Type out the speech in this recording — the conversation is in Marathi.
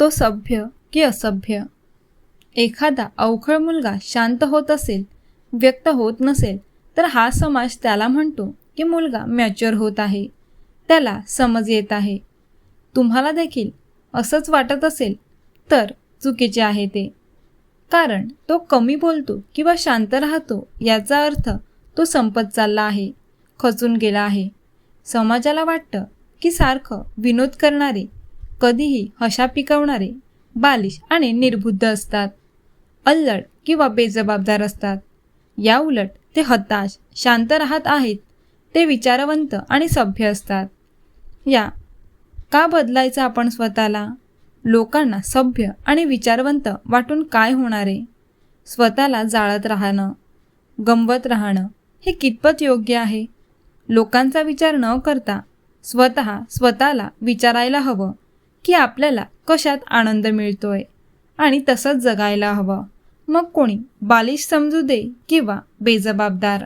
तो सभ्य की असभ्य. एखादा अवखळ मुलगा शांत होत असेल व्यक्त होत नसेल तर हा समाज त्याला म्हणतो की मुलगा मॅच्युअर होत आहे. त्याला समज येत आहे. तुम्हाला देखील असंच वाटत असेल तर चुकीचे आहे ते. कारण तो कमी बोलतो किंवा शांत राहतो याचा अर्थ तो संपत चालला आहे खचून गेला आहे. समाजाला वाटतं की सारखं विनोद करणारे कधीही हशा पिकवणारे बालिश आणि निर्बुद्ध असतात. अल्लड किंवा बेजबाबदार असतात. या उलट ते हताश शांत राहत आहेत. ते विचारवंत आणि सभ्य असतात. या का बदलायचं आपण स्वतःला? लोकांना सभ्य आणि विचारवंत वाटून काय होणार? आहे स्वतःला जाळत राहणं गमवत राहणं हे कितपत योग्य आहे? लोकांचा विचार न करता स्वतः स्वतःला विचारायला हवं. की आपल्याला कशात आनंद मिळतोय? आणि तसंच जगायला हवं. मग कोणी बालिश समजू दे किंवा बेजबाबदार?